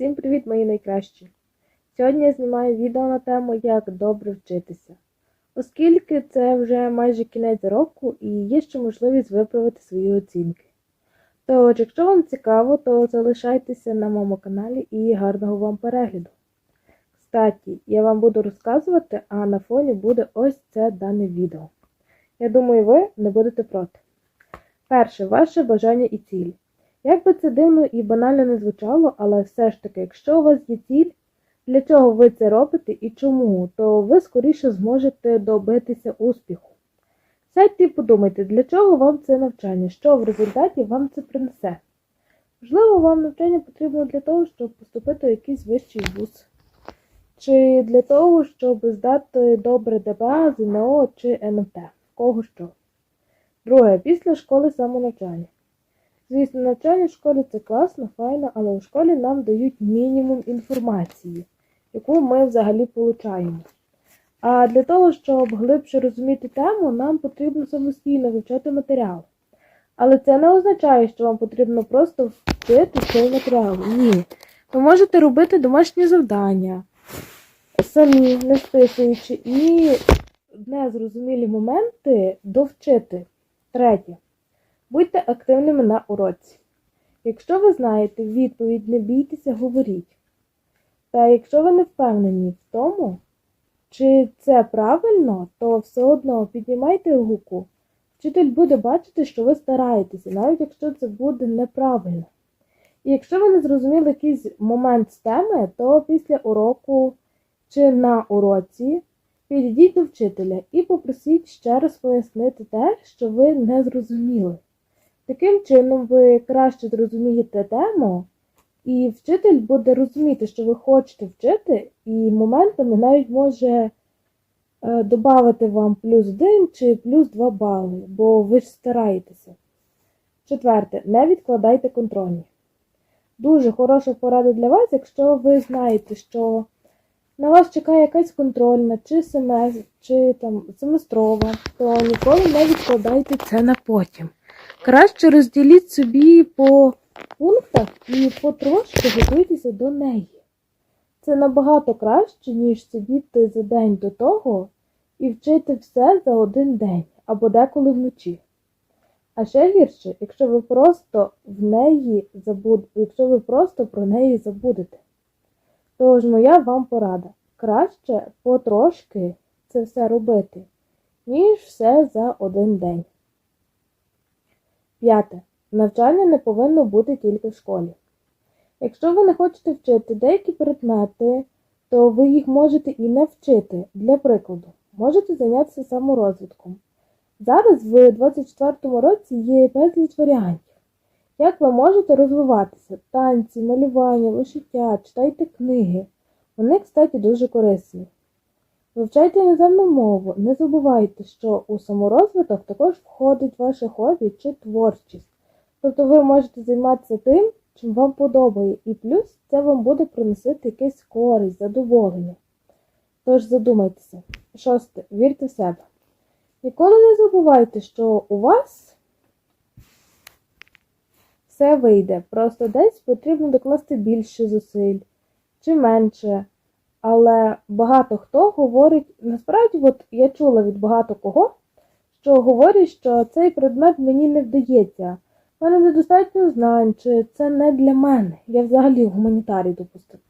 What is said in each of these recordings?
Всім привіт, мої найкращі! Сьогодні я знімаю відео на тему, як добре вчитися. Оскільки це вже майже кінець року і є ще можливість виправити свої оцінки. Тож, якщо вам цікаво, то залишайтеся на моєму каналі і гарного вам перегляду. Кстати, я вам буду розказувати, а на фоні буде ось це дане відео. Я думаю, ви не будете проти. Перше, ваше бажання і ціль. Як би це дивно і банально не звучало, але все ж таки, якщо у вас є ціль, для чого ви це робите і чому, то ви скоріше зможете добитися успіху. Сядьте і подумайте, для чого вам це навчання, що в результаті вам це принесе. Можливо, вам навчання потрібно для того, щоб поступити в якийсь вищий вуз, чи для того, щоб здати добре ДБА, ЗНО чи НМТ, в кого що. Друге, після школи самонавчання. Звісно, навчання в школі це класно, файно, але у школі нам дають мінімум інформації, яку ми взагалі получаємо. А для того, щоб глибше розуміти тему, нам потрібно самостійно вивчати матеріал. Але це не означає, що вам потрібно просто вчити цей матеріал. Ні. Ви можете робити домашні завдання самі, не списуючи, і незрозумілі моменти довчити. Третє. Будьте активними на уроці. Якщо ви знаєте відповідь, не бійтеся, говоріть. Та якщо ви не впевнені в тому, чи це правильно, то все одно піднімайте руку. Вчитель буде бачити, що ви стараєтеся, навіть якщо це буде неправильно. І якщо ви не зрозуміли якийсь момент з теми, то після уроку чи на уроці підійдіть до вчителя і попросіть ще раз пояснити те, що ви не зрозуміли. Таким чином, ви краще зрозумієте тему, і вчитель буде розуміти, що ви хочете вчити, і моментами навіть може е, додати вам плюс 1 чи плюс 2 бали, бо ви ж стараєтеся. Четверте, не відкладайте контрольні. Дуже хороша порада для вас, якщо ви знаєте, що на вас чекає якась контрольна, чи семестр, чи там семестрова, то ніколи не відкладайте це на потім. Краще розділіть собі по пунктах і потрошки готуйтеся до неї. Це набагато краще, ніж сидіти за день до того і вчити все за один день або деколи вночі. А ще гірше, якщо ви просто в неї забуд... якщо ви просто про неї забудете. Тож моя вам порада. Краще потрошки це все робити, ніж все за один день. П'яте. Навчання не повинно бути тільки в школі. Якщо ви не хочете вчити деякі предмети, то ви їх можете і не вчити. Для прикладу, можете зайнятися саморозвитком. Зараз в 24 році є безліч варіантів. Як ви можете розвиватися? Танці, малювання, вишиття, читайте книги. Вони, кстати, дуже корисні. Вивчайте іноземну мову, не забувайте, що у саморозвиток також входить ваше хобі чи творчість. Тобто ви можете займатися тим, чим вам подобає, і плюс це вам буде приносити якесь користь, задоволення. Тож задумайтеся. Шосте. Вірте в себе. Ніколи не забувайте, що у вас все вийде. Просто десь потрібно докласти більше зусиль чи менше. Але багато хто говорить, насправді, от я чула від багато кого, що говорять, що цей предмет мені не вдається. У мене недостатньо знань, чи це не для мене. Я взагалі гуманітарій допустив.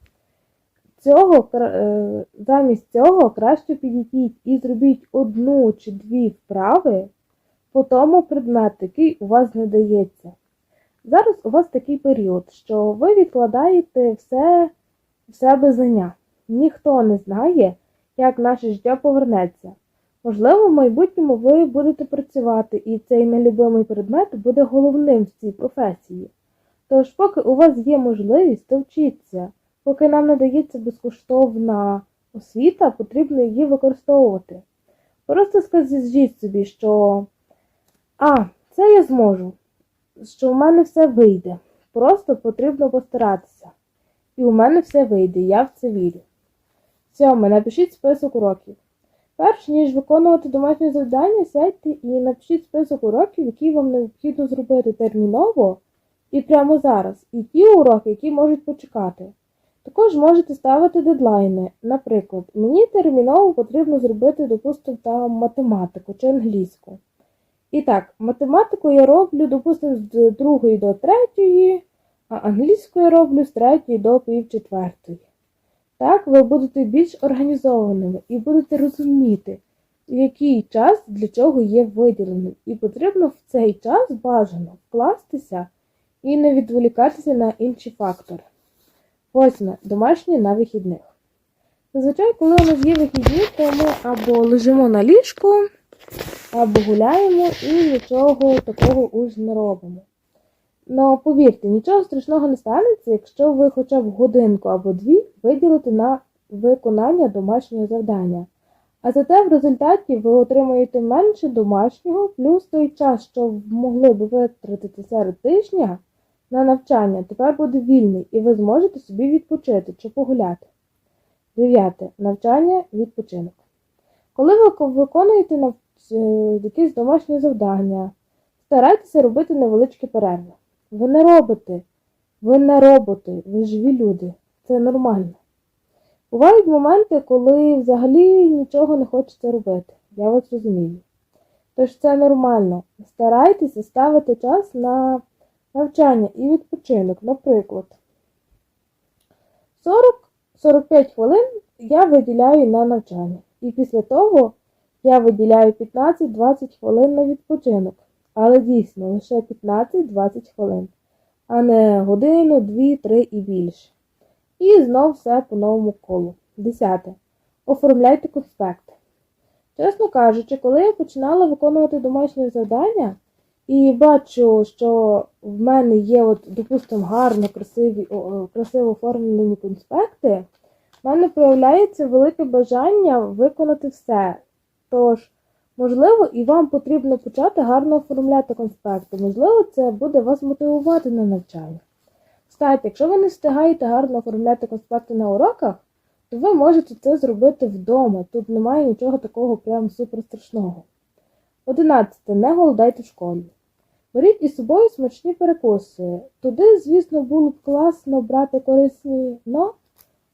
Цього, е, замість цього краще підійдіть і зробіть одну чи дві вправи по тому предмету, який у вас не дається. Зараз у вас такий період, що ви відкладаєте все в себе знання. Ніхто не знає, як наше життя повернеться. Можливо, в майбутньому ви будете працювати, і цей нелюбимий предмет буде головним в цій професії. Тож, поки у вас є можливість, то вчіться. Поки нам надається безкоштовна освіта, потрібно її використовувати. Просто скажіть собі, що а, це я зможу, що у мене все вийде. Просто потрібно постаратися. І у мене все вийде, я в це вірю. Сьоме. Напишіть список уроків. Перш ніж виконувати домашнє завдання, сядьте і напишіть список уроків, які вам необхідно зробити терміново і прямо зараз, і ті уроки, які можуть почекати. Також можете ставити дедлайни. Наприклад, мені терміново потрібно зробити, допустимо, там математику чи англійську. І так, математику я роблю, допустимо, з другої до третьої, а англійську я роблю з третьої до півчетвертої. Так ви будете більш організованими і будете розуміти, який час для чого є виділений. І потрібно в цей час бажано вкластися і не відволікатися на інші фактори. Восьме. Домашні на вихідних. Зазвичай, коли у нас є вихідні, то ми або лежимо на ліжку, або гуляємо і нічого такого уж не робимо. Ну, повірте, нічого страшного не станеться, якщо ви хоча б годинку або дві виділите на виконання домашнього завдання. А зате в результаті ви отримаєте менше домашнього, плюс той час, що могли б витратити серед тижня на навчання, тепер буде вільний, і ви зможете собі відпочити чи погуляти. Дев'яте. Навчання, відпочинок. Коли ви виконуєте нав... е, якісь домашні завдання, старайтеся робити невеличкі перерви. Ви не робите, ви не роботи, ви живі люди. Це нормально. Бувають моменти, коли взагалі нічого не хочеться робити. Я вас розумію. Тож це нормально. Старайтеся ставити час на навчання і відпочинок. Наприклад, 40-45 хвилин я виділяю на навчання. І після того я виділяю 15-20 хвилин на відпочинок. Але дійсно лише 15-20 хвилин, а не годину, 2, 3 і більше. І знов все по новому колу. Десяте. Оформляйте конспекти. Чесно кажучи, коли я починала виконувати домашні завдання і бачу, що в мене є, от, допустимо, гарно красиві, красиво оформлені конспекти, в мене проявляється велике бажання виконати все. Тож, можливо, і вам потрібно почати гарно оформляти конспекти. Можливо, це буде вас мотивувати на навчання. Кстати, якщо ви не встигаєте гарно оформляти конспекти на уроках, то ви можете це зробити вдома. Тут немає нічого такого прям супер страшного. 11. Не голодайте в школі. Беріть із собою смачні перекуси. Туди, звісно, було б класно брати корисні, но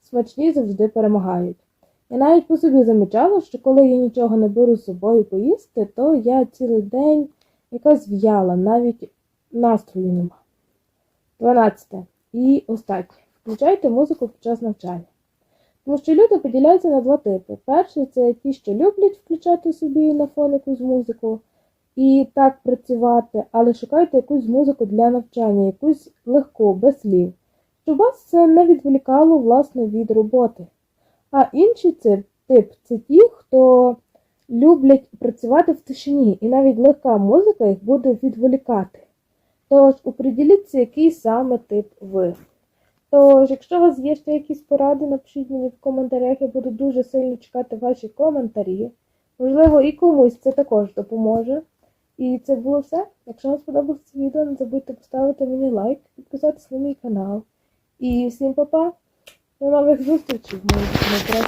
смачні завжди перемагають. Я навіть по собі замічала, що коли я нічого не беру з собою поїсти, то я цілий день якась в'яла, навіть настрою нема. 12. І останнє. Включайте музику під час навчання. Тому що люди поділяються на два типи. Перший це ті, що люблять включати собі на фон якусь музику і так працювати, але шукайте якусь музику для навчання, якусь легку, без слів, щоб вас це не відволікало власне від роботи. А інший тип це ті, хто люблять працювати в тишині, і навіть легка музика їх буде відволікати. Тож оприділіться, який саме тип ви. Тож, якщо у вас є ще якісь поради, напишіть мені в коментарях, я буду дуже сильно чекати ваші коментарі. Можливо, і комусь це також допоможе. І це було все. Якщо вам сподобалося це відео, не забудьте поставити мені лайк, підписатися на мій канал. І всім па-па! До нових зустрічей відео.